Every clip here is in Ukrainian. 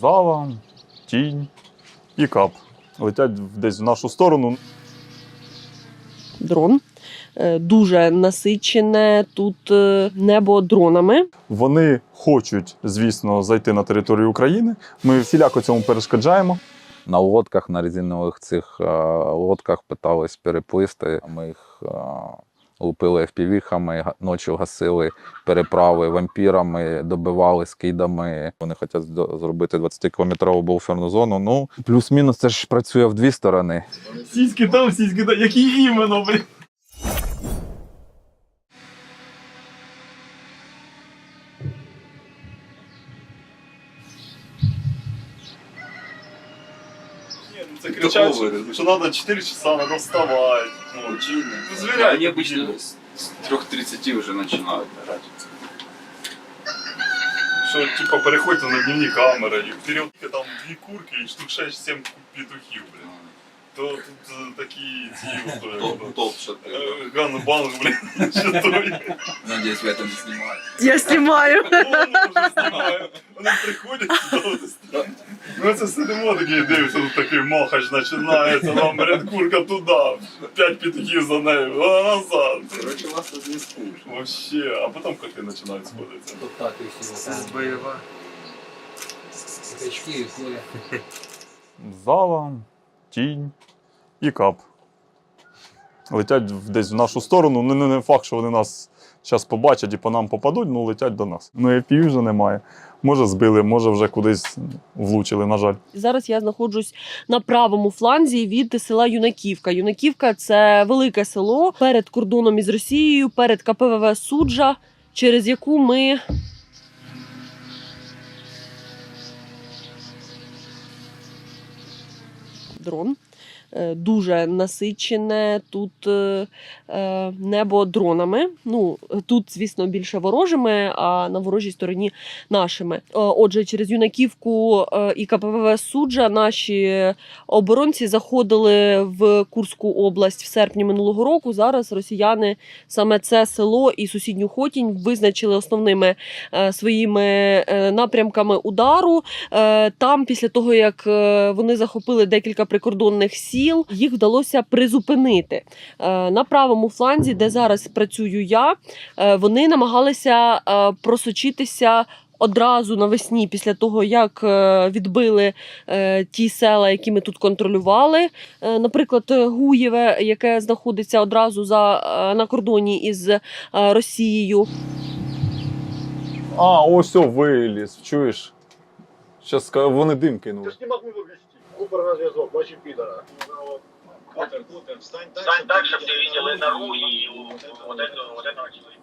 Зала, тінь і кап. Летять десь в нашу сторону. дрон. Е, Дуже насичене тут е, небо дронами. Вони хочуть, звісно, зайти на територію України. Ми всіляко цьому перешкоджаємо. На лодках, на резинових цих е, лодках питались переплисти. Ми їх лупили FPV-хами, ночі гасили переправи вампірами, добивали скидами. Вони хочуть зробити 20-кілометрову буферну зону. Ну, плюс-мінус це ж працює в дві сторони. Сіськи там, сіськи там. Які іменно, блін? це кричать, що, що треба 4 часа, треба вставати. Ну, чи, ну, звіряй. Они обычно с с 3.30 уже начинают орать. Що, типа, переходьте на дневні камери, і вперед там дві курки і штук 6-7 петухів, блін. То тут е, такі ці, от, е, Топ, топ, что ты. е, ганбанг, блін, що той. Надеюсь, вы это не снимаете. Я знімаю. Вони вже знімають. Вони приходять сюди. Ми це сидимо такі, дивимося, тут такий махач починається, вам берет курка туди, п'ять петухів за нею, а назад. Короче, у вас тут не скучно. Вообще, а потім коти починають сходитися. Вот так и все. Там боева. Качки и куры. Зала, тінь і кап. Летять десь в нашу сторону. Ну, не, не факт, що вони нас зараз побачать і по нам попадуть, ну летять до нас. Ну, FPV вже немає. Може збили, може вже кудись влучили, на жаль. Зараз я знаходжусь на правому фланзі від села Юнаківка. Юнаківка це велике село перед кордоном із Росією, перед КПВВ Суджа, через яку ми. Дрон. Е, Дуже насичене тут е, е, небо дронами. Ну тут, звісно, більше ворожими, а на ворожій стороні нашими. Отже, через юнаківку і КПВВ суджа наші оборонці заходили в Курську область в серпні минулого року. Зараз росіяни саме це село і сусідню Хотінь визначили основними своїми напрямками удару. Там, після того як вони захопили декілька прикордонних сіл, їх вдалося призупинити. Е, На правому фланзі, де зараз працюю я, е, вони намагалися е, просочитися. Одразу навесні, після того як відбили ті села, які ми тут контролювали, наприклад, Гуєве, яке знаходиться одразу за на кордоні із Росією. А, ось о, виліз, чуєш? Щас вони дим кинули. Ты ж не мог его вести. Купер на зв'язок, бачив підора. Кутер, кутер, встань так, Встань так, чтобы ты видел и нору, и вот этого, вот этого человека.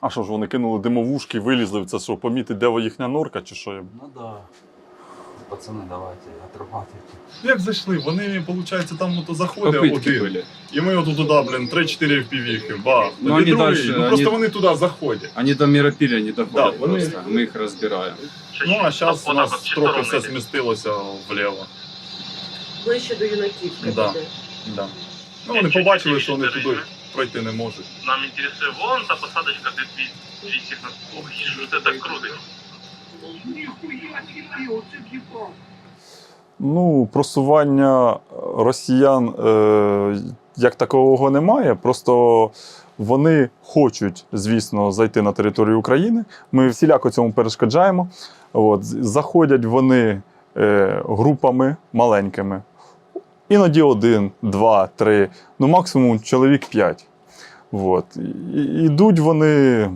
А що ж, вони кинули димовушки, вилізли в це що, помітить, де їхня норка чи що? Ну да. Пацаны, давайте, отрабатывайте. Як зайшли? Вони, виходить, там ото заходить Попытки один. были. І ми ото туди, блін, 3-4 впівіхи, бах. Ну, Тоді вони другий. дальше, ну просто вони- вони туди заходять. Они до миропиля не доходят Да, вони- просто. Мы их разбираем. Ну, а зараз у Вот нас так вот, трохи чисто все смістилося вліво. Ближче до юнаківки. Да. Да. Ну, вони побачили, що вони туди пройти не можуть. Нам интересует вон та посадочка, где две, две сигнал. Ой, что это круто. Ну, просування росіян е, як такового немає. Просто вони хочуть, звісно, зайти на територію України. Ми всіляко цьому перешкоджаємо. От, заходять вони е, групами маленькими. Іноді один, два, три, ну максимум чоловік п'ять. От. І, ідуть вони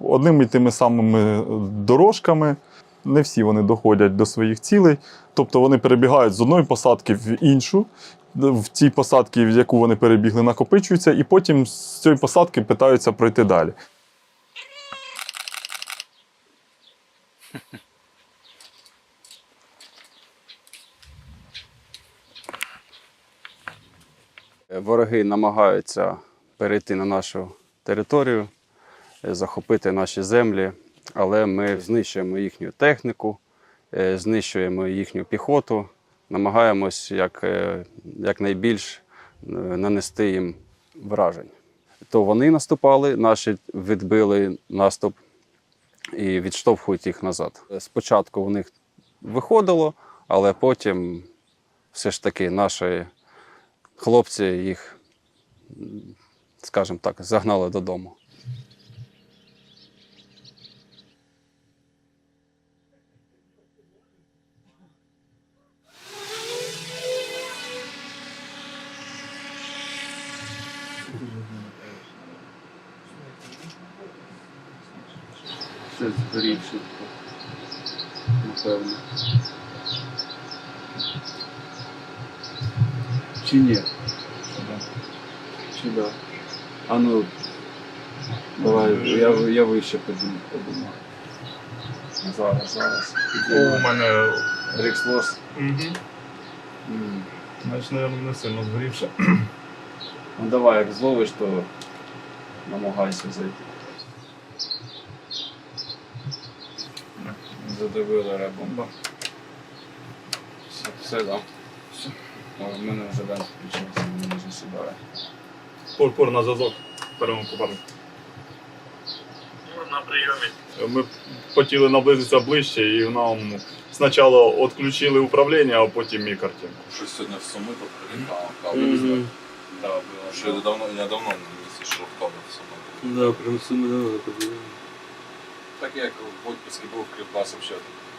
одними і тими самими дорожками. Не всі вони доходять до своїх цілей. Тобто вони перебігають з одної посадки в іншу. В цій посадці, в яку вони перебігли, накопичуються, і потім з цієї посадки питаються пройти далі. Вороги намагаються перейти на нашу територію, захопити наші землі, але ми знищуємо їхню техніку, е, знищуємо їхню піхоту, намагаємось як, е, якнайбільш е, нанести їм вражень. То вони наступали, наші відбили наступ і відштовхують їх назад. Спочатку в них виходило, але потім все ж таки наші хлопці їх, скажімо так, загнали додому. Це згорів швидко. Напевно. Чи ні? Чи да? А ну. Давай, я, я вище подумаю. подумаю. Зараз, зараз. У мене. Рекслос. Угу. М. Значить, мабуть, не сильно згорівше. Ну давай, як зловиш, то намагайся зайти. Задавили ребом. Все, все, да. Все. В мене вже день включився, мені вже сідає. Пур-пур на зв'язок. Беремо побарник. На прийомі. Ми хотіли наблизитися ближче і нам спочатку відключили управління, а потім і картинку. Щось сьогодні в Суми тут прилітало, Мгм. Да, було. Що я давно, я давно на місці йшов кабель в Суми. Да, прям сильно давно подивили. Так як в отпуске был в Кривбас вообще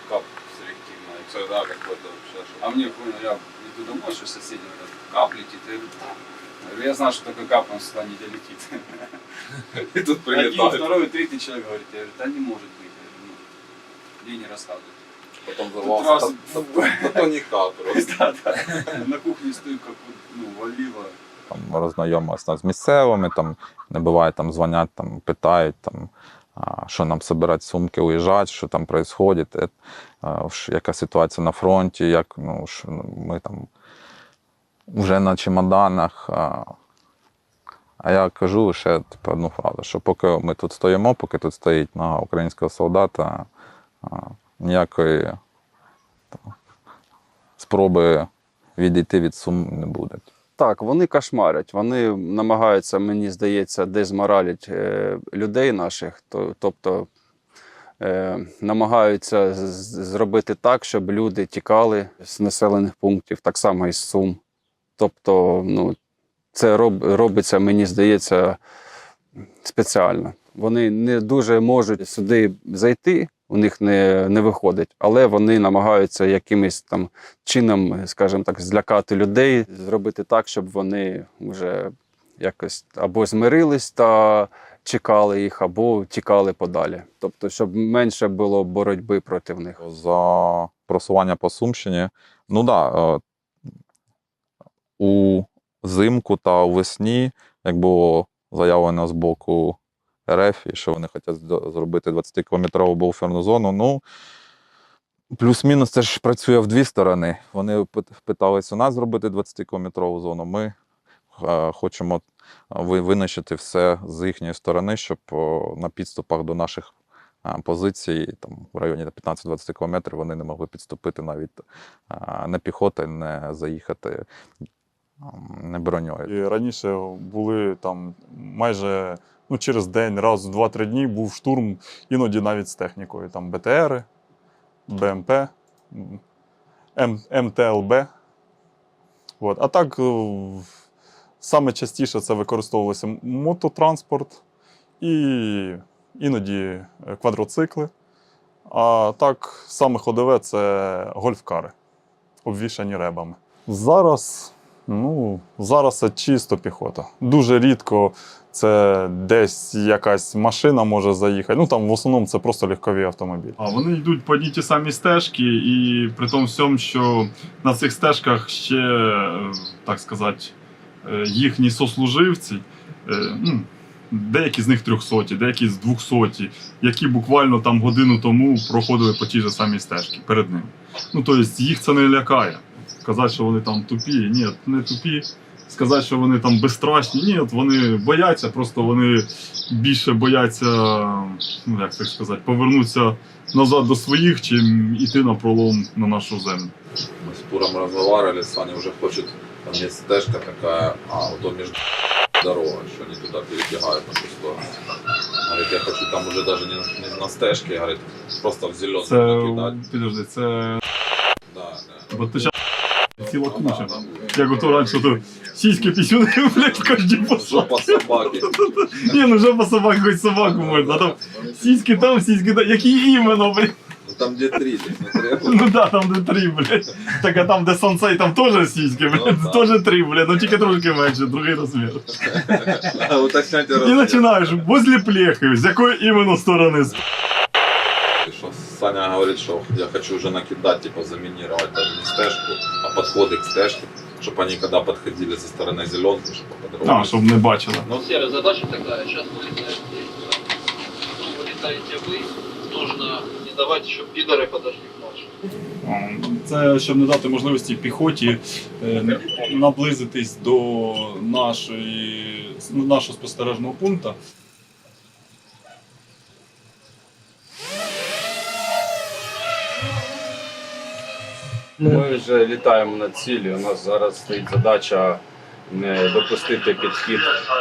кап селективно. И все, да, какой-то вообще. А мне понял, я иду домой, что соседи говорят, кап летит. Я говорю, я знаю, что такой кап, он сюда не долетит. И тут Один, прилетает. второй, третий человек говорит, я говорю, да не может быть. Я говорю, ну, мне не рассказывают. Потом Тут взорвался. раз- Да- да- да то не кап просто. Да, да. На кухне стою, как вот, ну, валило. Там роззнайомилися там, з місцевими, там, не буває, там дзвонять, там, питають, там, а, що нам збирати сумки, уїжджати, що там відбувається, яка ситуація на фронті, як ну, що, ну, ми там вже на чемоданах. А, а я кажу лише типу, одну фразу, що поки ми тут стоїмо, поки тут стоїть нога українського солдата, ніякої там, спроби відійти від сум не буде. Так, вони кошмарять. Вони намагаються, мені здається, дезморалять е, людей наших, то, тобто е, намагаються зробити так, щоб люди тікали з населених пунктів, так само і з Сум. Тобто, ну, це роб, робиться, мені здається, спеціально. Вони не дуже можуть сюди зайти, у них не, не виходить, але вони намагаються якимось там чином, скажімо так, злякати людей, зробити так, щоб вони вже якось або змирились та чекали їх, або тікали подалі. Тобто, щоб менше було боротьби проти них. За просування по Сумщині. Ну да, е, у зимку та у весні, як було заявлено з боку РФ, і що вони хочуть зробити 20-кілометрову буферну зону. Ну, плюс-мінус це ж працює в дві сторони. Вони пит- питались у нас зробити 20-кілометрову зону. Ми е, хочемо винищити все з їхньої сторони, щоб на підступах до наших а, позицій там, в районі 15-20 кілометрів вони не могли підступити навіть не піхоти, не заїхати не броньою. І раніше були там майже ну, через день, раз в 2-3 дні був штурм, іноді навіть з технікою. Там БТРи, БМП, М- МТЛБ. От. А так, е, саме частіше це використовувалося мототранспорт і іноді е, квадроцикли. А так, саме ходове це гольфкари, обвішані ребами. Зараз Ну, зараз це чисто піхота. Дуже рідко це десь якась машина може заїхати. Ну там в основному це просто легкові автомобілі. А вони йдуть по одній ті самі стежки, і при тому всьому, що на цих стежках ще, е, так сказати, е, їхні сослуживці. е, Ну, Деякі з них трьохсоті, деякі з двохсоті, які буквально там годину тому проходили по тій же самій стежці перед ними. Ну, тобто їх це не лякає. Сказати, що вони там тупі, ні, не тупі. Сказати, що вони там безстрашні, ні, от вони бояться, просто вони більше бояться, ну як так сказати, повернутися назад до своїх, чим іти на пролом на нашу землю. Мы с Пуром разговаривали, Саня уже хочет, там есть стежка такая, а вот между дорога, что они туда перебегают на ту сторону. Говорит, я хочу там уже даже не, не на стежке, говорит, просто в зеленый Це накидать. підожди, це От ти щас ціла куча. Як ото раніше, то сіськи пісюни, блядь, в кожній посадці. собаки. Ні, ну жопа собак, хоч собаку можна. а Там сіськи там, сіськи там. Які іменно, блядь. Ну там де три, не треба. Ну да, там де три, блядь. Так а там, де сансей, там теж сіськи, блядь. Теж три, блядь. Ну тільки трошки менше, другий розмір. Уточняйте І починаєш возле плехи, з якої іменно сторони. Саня говорит, что я хочу уже накидать, типа заминировать даже не стежку, а подходы к стежке, чтобы они когда подходили со стороны зеленки, чтобы А, по-другому. щоб не бачили. Серая задача такая, сейчас вылетает Потом вылетаете вы, нужно не давать, чтобы пидоры подошли к нашим. Це щоб не дати можливості піхоті е, наблизитись до нашої, нашого спостережного пункту. Ми вже літаємо над цілі. У нас зараз стоїть задача не допустити підхід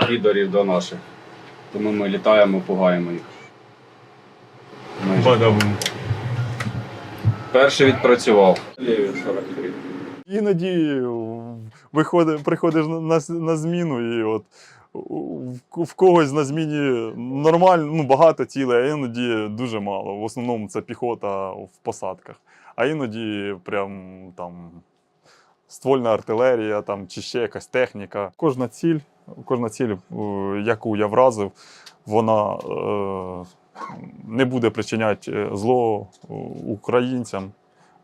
підорів до наших. Тому ми літаємо, пугаємо їх. Майже. Перший відпрацював. Ліві 43. Іноді виходить, приходиш на, на, на зміну, і от в, когось на зміні нормально, ну багато цілей, а іноді дуже мало. В основному це піхота в посадках. А іноді прям там ствольна артилерія там, чи ще якась техніка. Кожна ціль, кожна ціль, е, яку я вразив, вона е, не буде причиняти е, зло е, українцям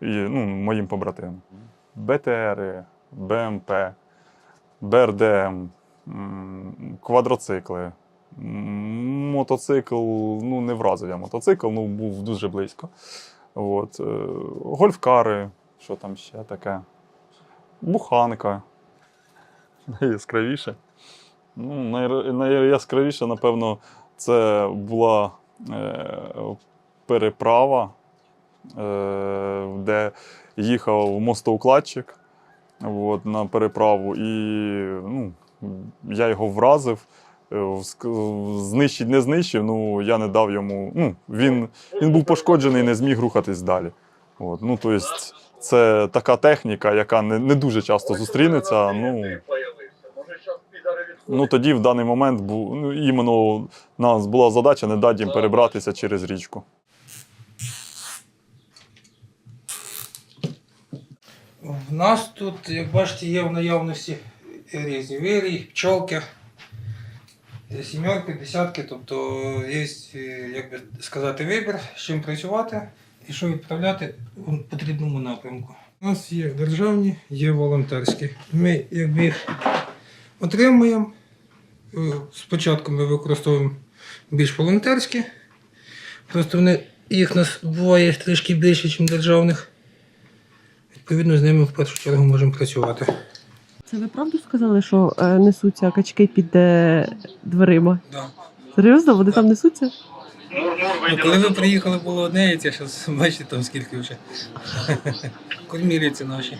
і ну, моїм побратимам. БТРи, БМП, БРДМ, квадроцикли. Мотоцикл, ну не вразив я мотоцикл, ну був дуже близько. От. е, Гольфкари, що там ще таке. Буханка. Найяскравіше. Ну, найяскравіше, напевно, це була е, переправа, е, де їхав мостоукладчик от, на переправу, і ну, я його вразив. Е, Знищить не знищив, ну я не дав йому. Ну, він, він був пошкоджений, не зміг рухатись далі. От, ну, тобто, це така техніка, яка не, не дуже часто зустрінеться. Ну, ну тоді в даний момент був, ну, іменно у нас була задача не дати їм перебратися через річку. В нас тут, як бачите, є в наявності різні вирій, пчолки, сімерки, десятки, тобто є, е, як би сказати, вибір, з чим працювати і що відправляти в потрібному напрямку. У нас є державні, є волонтерські. Ми якби їх отримуємо. е, Спочатку ми використовуємо більш волонтерські, просто вони, їх нас буває трішки більше, ніж державних. Відповідно, з ними в першу чергу можемо працювати. Це ви правду сказали, що е, несуться качки під е, дверима? Да. Серйозно, вони там несуться? Ну, коли ви приїхали, було одне яйця, зараз бачите там скільки вже. Корміліці наші.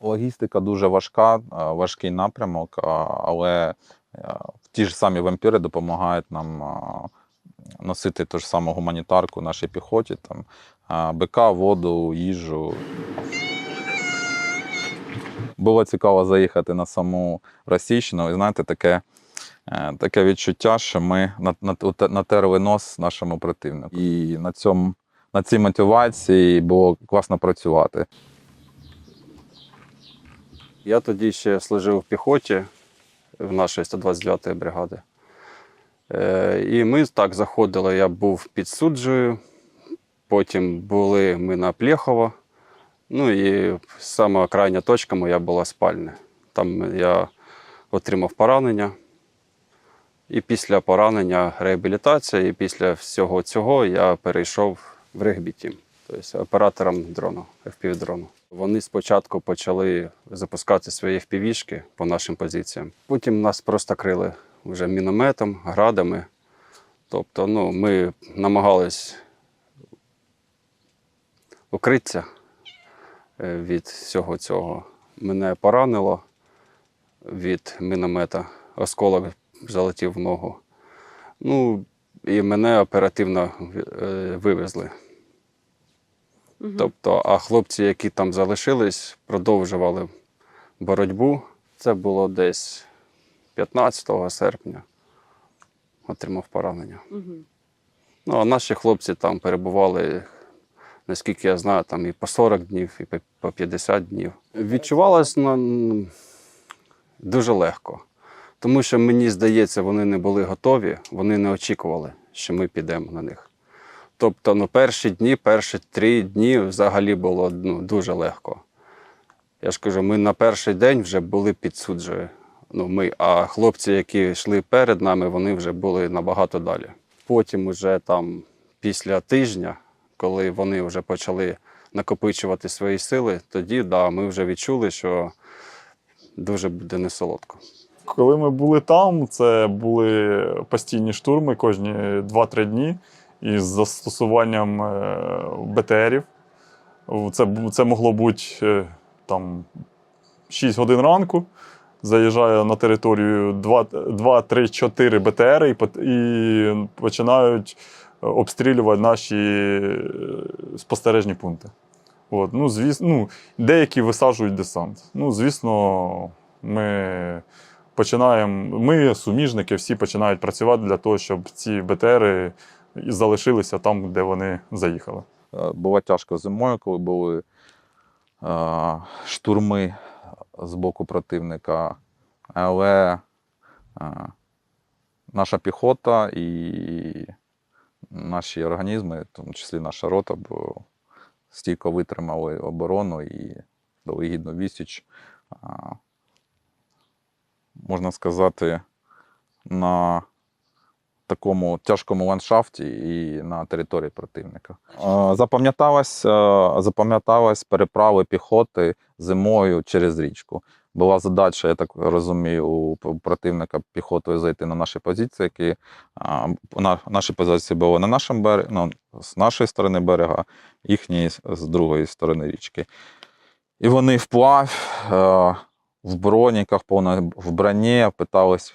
Логістика дуже важка, е, важкий напрямок, але е, ті ж самі вампіри допомагають нам е, носити ту ж саму гуманітарку нашій піхоті, там, е, БК, воду, їжу. Було цікаво заїхати на саму Російщину, і знаєте, таке, е, таке відчуття, що ми натерли нос нашому противнику. І на, цьому, на цій мотивації було класно працювати. Я тоді ще служив в піхоті в нашої 129-ї бригади. Е, і ми так заходили, я був під суджею, потім були ми на Плєхово. Ну і сама крайня точка моя була спальня. Там я отримав поранення. І після поранення реабілітація, і після всього цього я перейшов в регбі-тім, тобто оператором дрону, FPV-дрону. Вони спочатку почали запускати свої FPV-шки по нашим позиціям. Потім нас просто крили вже мінометом, градами. Тобто, ну, ми намагались укритися від всього цього. Мене поранило від міномета, осколок залетів в ногу. Ну, і мене оперативно е, вивезли. Мгм. Тобто, а хлопці, які там залишились, продовжували боротьбу. Це було десь 15 серпня. Отримав поранення. Мгм. Ну, а наші хлопці там перебували, наскільки я знаю, там і по 40 днів, і по- по 50 днів. Відчувалось на... дуже легко. Тому що мені здається, вони не були готові, вони не очікували, що ми підемо на них. Тобто, ну, перші дні, перші три дні взагалі було ну, дуже легко. Я ж кажу, ми на перший день вже були під суджею. Ну, ми, а хлопці, які йшли перед нами, вони вже були набагато далі. Потім, уже там, після тижня, коли вони вже почали накопичувати свої сили, тоді да, ми вже відчули, що дуже буде несолодко. Коли ми були там, це були постійні штурми кожні 2-3 дні із застосуванням е, БТРів. Це, це могло бути е, там 6 годин ранку. Заїжджає на територію 2, 2 3, 4 БТРи і, і починають обстрілювати наші е, спостережні пункти. От, ну, звісно, ну, деякі висаджують десант. Ну, звісно, ми починаємо. Ми, суміжники, всі починають працювати для того, щоб ці БТРи залишилися там, де вони заїхали. Е, Було тяжко зимою, коли були е, штурми з боку противника, але е, наша піхота і наші організми, в тому числі наша рота, бо стійко витримали оборону і дали відсіч. Можна сказати, на такому тяжкому ландшафті і на території противника. Запам'яталось, е, переправи піхоти зимою через річку. Була задача, я так розумію, у противника піхотою зайти на наші позиції, які на, наші позиції були на нашому березі, ну, з нашої сторони берега, їхні з- другої сторони річки. І вони вплав е, в броніках, повно в броні, питались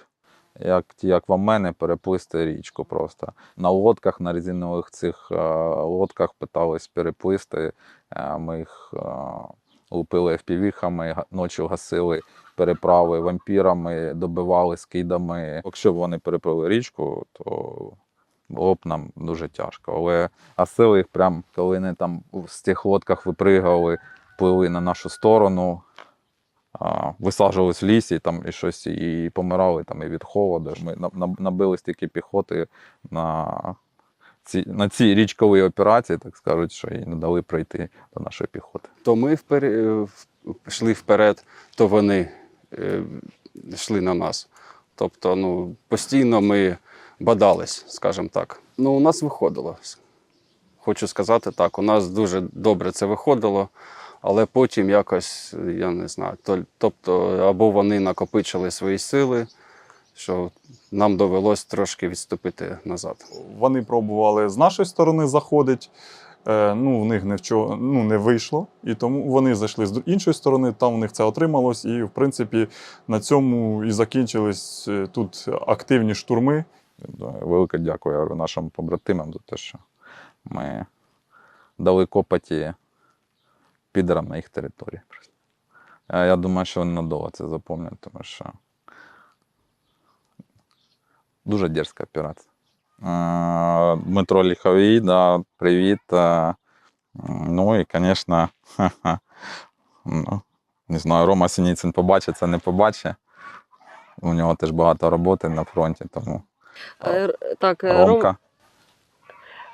як, ті, мене, переплисти річку просто. На лодках, на резинових цих е, лодках питались переплисти. Е, ми їх лупили FPV-хами, ночі гасили переправи вампірами, добивали скидами. Якщо б вони переплили річку, то було б нам дуже тяжко. Але гасили їх прям, коли вони там з тих лодках випригали, плили на нашу сторону висаджувались в лісі там і щось і помирали там і від холоду. Ми на- на- набили стільки піхоти на ці, на цій річковій операції, так скажуть, що і не дали пройти до нашої піхоти. То ми впер... е, йшли вперед, то вони е, йшли на нас. Тобто, ну, постійно ми бадались, скажімо так. Ну, у нас виходило. Хочу сказати так, у нас дуже добре це виходило, але потім якось, я не знаю, тобто, або вони накопичили свої сили, що нам довелось трошки відступити назад. Вони пробували з нашої сторони заходити. Е, ну, в них не, вчо, ну, не вийшло, і тому вони зайшли з іншої сторони, там в них це отрималось, і в принципі на цьому і закінчились е, тут активні штурми. Велике дякую говорю, нашим побратимам за те, що ми дали копоті підерам на їх території. Е, Я думаю, що вони надовго це запам'ятають, тому що дуже дерзка операція. Е, Дмитро Ліховій, да, привіт. Е, Ну і, звісно, ну, не знаю, Рома Сініцин побачить, це не побачить. У нього теж багато роботи на фронті, тому Е, Так, Ром, Ромка.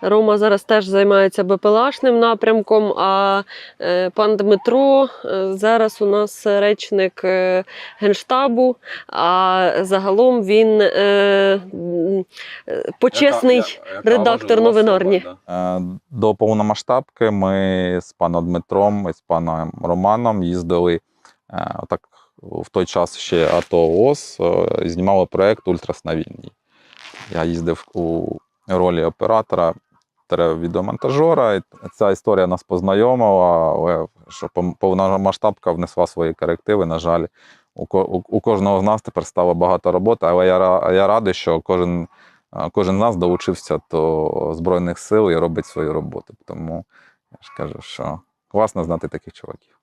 Рома зараз теж займається БПЛАшним напрямком, а е, пан Дмитро е, зараз у нас речник е, Генштабу, а загалом він почесний редактор новинарні. До повномасштабки ми з паном Дмитром і з паном Романом їздили отак в той час ще АТО ООС, і знімали проєкт Ультрас на війні. Я їздив у ролі оператора відеомонтажера. і Ця історія нас познайомила, але що повномасштабка внесла свої корективи. На жаль, у кожного з нас тепер стало багато роботи, але я, я радий, що кожен Кожен з нас долучився до Збройних сил і робить свою роботу. Тому Я ж кажу, що класно знати таких чуваків.